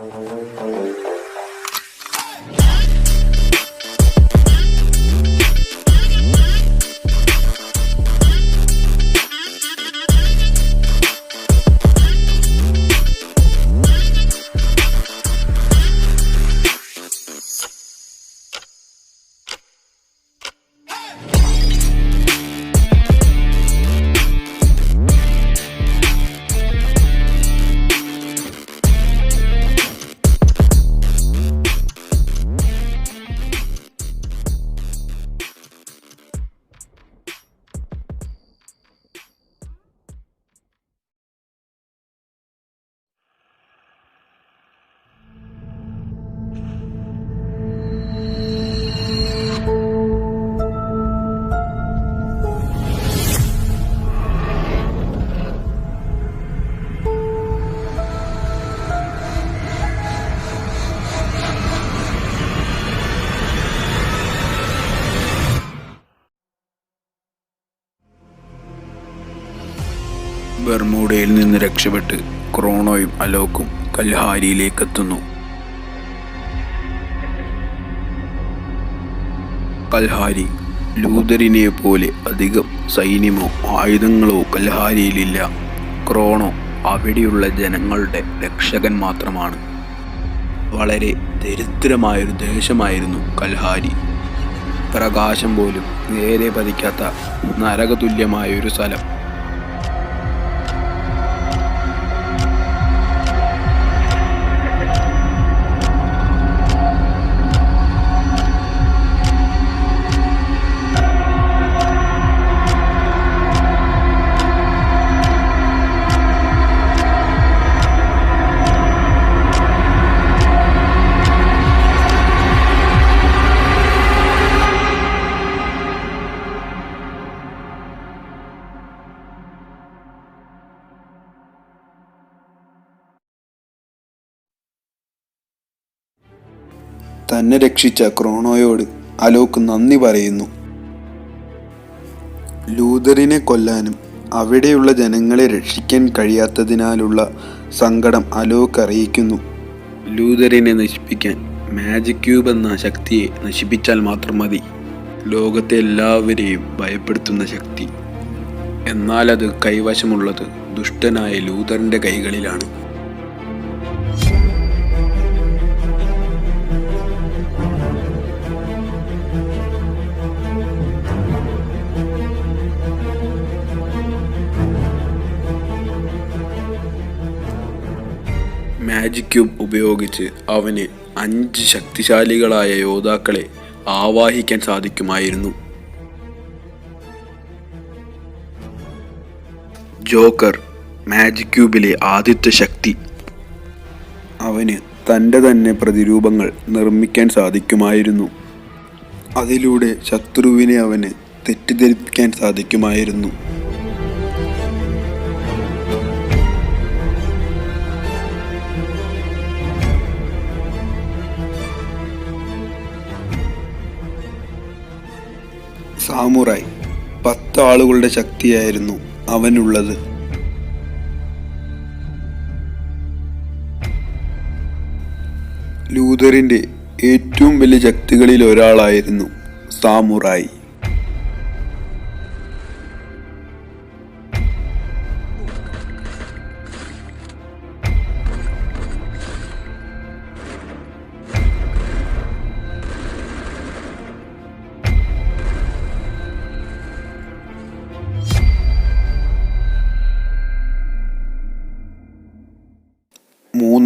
Thank you. ബർമൂഡയിൽ നിന്ന് രക്ഷപ്പെട്ട് ക്രോണോയും അലോക്കും കൽഹാരിയിലേക്കെത്തുന്നു. Kalahari ലൂതറിനെ പോലെ അധികം സൈന്യമോ ആയുധങ്ങളോ കൽഹാരിയിലില്ല. ക്രോണോ അവിടെയുള്ള ജനങ്ങളുടെ രക്ഷകൻ മാത്രമാണ്. വളരെ ദരിദ്രമായൊരു ദേശമായിരുന്നു കൽഹാരി. പ്രകാശം പോലും നേരെ പതിക്കാത്ത നരകതുല്യമായൊരു സ്ഥലം. തന്നെ രക്ഷിച്ച ക്രോണോയോട് അലോക്ക് നന്ദി പറയുന്നു. ലൂതറിനെ കൊല്ലാനും അവിടെയുള്ള ജനങ്ങളെ രക്ഷിക്കാൻ കഴിയാത്തതിനാലുള്ള സങ്കടം അലോക്ക് അറിയിക്കുന്നു. ലൂതറിനെ നശിപ്പിക്കാൻ മാജിക് ക്യൂബ് എന്ന ശക്തിയെ നശിപ്പിച്ചാൽ മാത്രം മതി. ലോകത്തെ എല്ലാവരെയും ഭയപ്പെടുത്തുന്ന ശക്തി. എന്നാൽ അത് കൈവശമുള്ളത് ദുഷ്ടനായ ലൂതറിന്റെ കൈകളിലാണ്. മാജിക് ക്യൂബ് ഉപയോഗിച്ച് അവന് അഞ്ച് ശക്തിശാലികളായ യോദ്ധാക്കളെ ആവാഹിക്കാൻ സാധിക്കുമായിരുന്നു. ജോക്കർ മാജിക് ക്യൂബിലെ ആദ്യത്തെ ശക്തി. അവന് തന്റെ തന്നെ പ്രതിരൂപങ്ങൾ നിർമ്മിക്കാൻ സാധിക്കുമായിരുന്നു. അതിലൂടെ ശത്രുവിനെ അവന് തെറ്റിദ്ധരിപ്പിക്കാൻ സാധിക്കുമായിരുന്നു. സാമുറായി പത്ത് ആളുകളുടെ ശക്തിയായിരുന്നു അവനുള്ളത്. ലൂതറിന്റെ ഏറ്റവും വലിയ ശക്തികളിൽ ഒരാളായിരുന്നു സാമുറായി.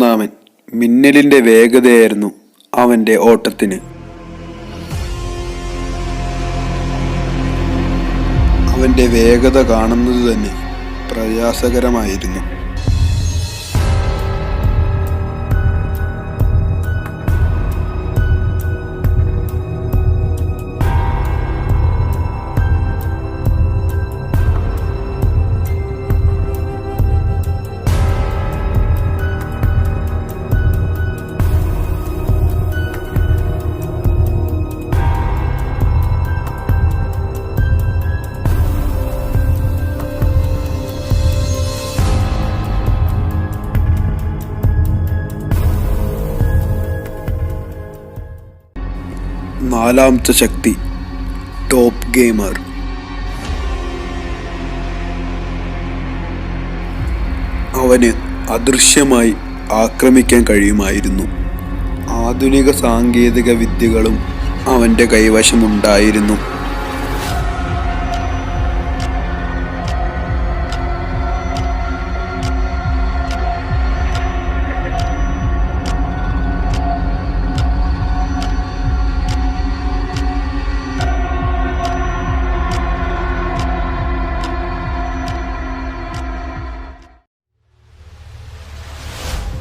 മൂന്നാമൻ മിന്നലിന്റെ വേഗതയായിരുന്നു അവന്റെ ഓട്ടത്തിന്. അവന്റെ വേഗത കാണുന്നത് തന്നെ പ്രയാസകരമായിരുന്നു. നാലാമത്തെ ശക്തി ടോപ്പ് ഗെയിമർ അവന് അദൃശ്യമായി ആക്രമിക്കാൻ കഴിയുമായിരുന്നു. ആധുനിക സാങ്കേതിക വിദ്യകളും അവന്റെ കൈവശമുണ്ടായിരുന്നു.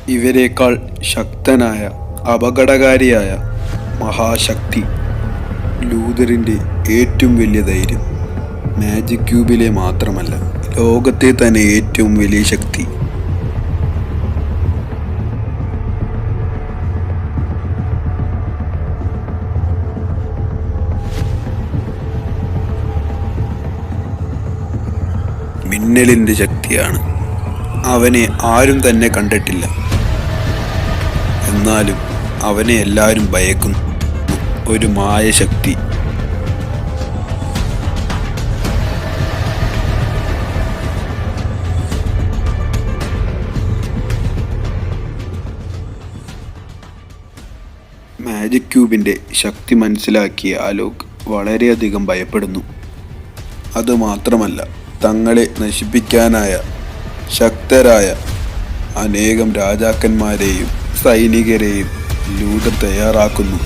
ഇവരെക്കാൾ ശക്തനായ അപകടകാരിയായ മഹാശക്തി ലൂതറിന്റെ ഏറ്റവും വലിയ ധൈര്യം. മാജിക് ക്യൂബിലെ മാത്രമല്ല ലോകത്തെ തന്നെ ഏറ്റവും വലിയ ശക്തി. മിന്നലിന്റെ ശക്തിയാണ്. അവനെ ആരും തന്നെ കണ്ടിട്ടില്ല. എന്നാലും അവനെ എല്ലാവരും ഭയക്കുന്നു. ഒരു മായശക്തി മാജിക് ക്യൂബിന്റെ ശക്തി മനസ്സിലാക്കിയ അലോക് വളരെയധികം ഭയപ്പെടുന്നു. അതുമാത്രമല്ല തങ്ങളെ നശിപ്പിക്കാനായ ശക്തരായ അനേകം രാജാക്കന്മാരെയും സൈനികരെയും ലൂതർ തയ്യാറാക്കുന്നു.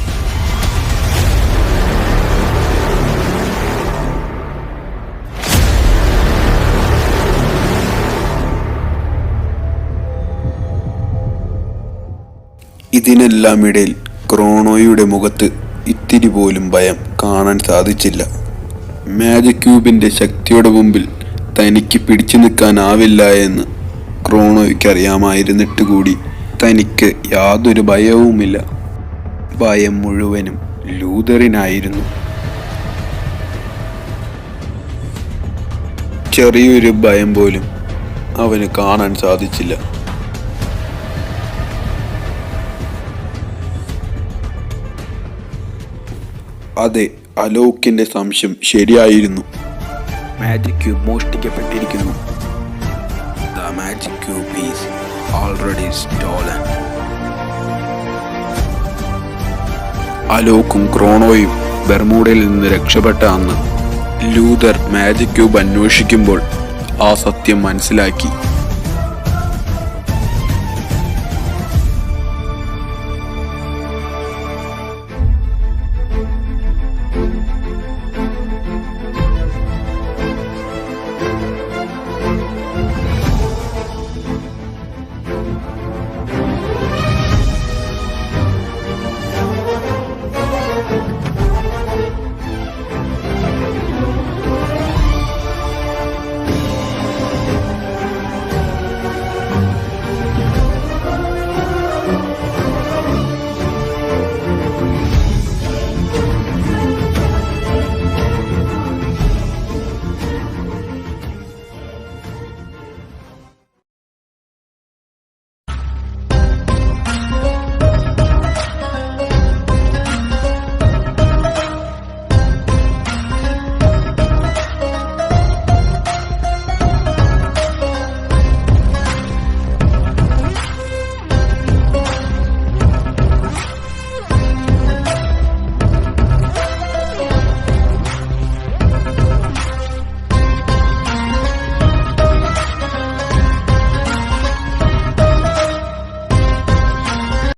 ഇതിനെല്ലാം ഇടയിൽ ക്രോണോയുടെ മുഖത്ത് ഇത്തിരി പോലും ഭയം കാണാൻ സാധിച്ചില്ല. മാജിക് ക്യൂബിന്റെ ശക്തിയുടെ മുമ്പിൽ തനിക്ക് പിടിച്ചു നിൽക്കാനാവില്ല എന്ന് ക്രോണോയ്ക്ക് അറിയാമായിരുന്നിട്ട് കൂടി തനിക്ക് യാതൊരു ഭയവുമില്ല. ഭയം മുഴുവനും ലൂതറിനായിരുന്നു. ചെറിയൊരു ഭയം പോലും അവന് കാണാൻ സാധിച്ചില്ല. അതെ അലോക്കിന്റെ സംശയം ശരിയായിരുന്നു. Magic cube മോഷ്ടിക്കപ്പെട്ടിരിക്കുന്നു. The magic cube is already stolen അലോക്കും ക്രോണോയും ബെർമൂഡയിൽ നിന്ന് രക്ഷപ്പെട്ട അന്ന് ലൂതർ മാജിക് ക്യൂബ് അന്വേഷിക്കുമ്പോൾ ആ സത്യം മനസ്സിലാക്കി.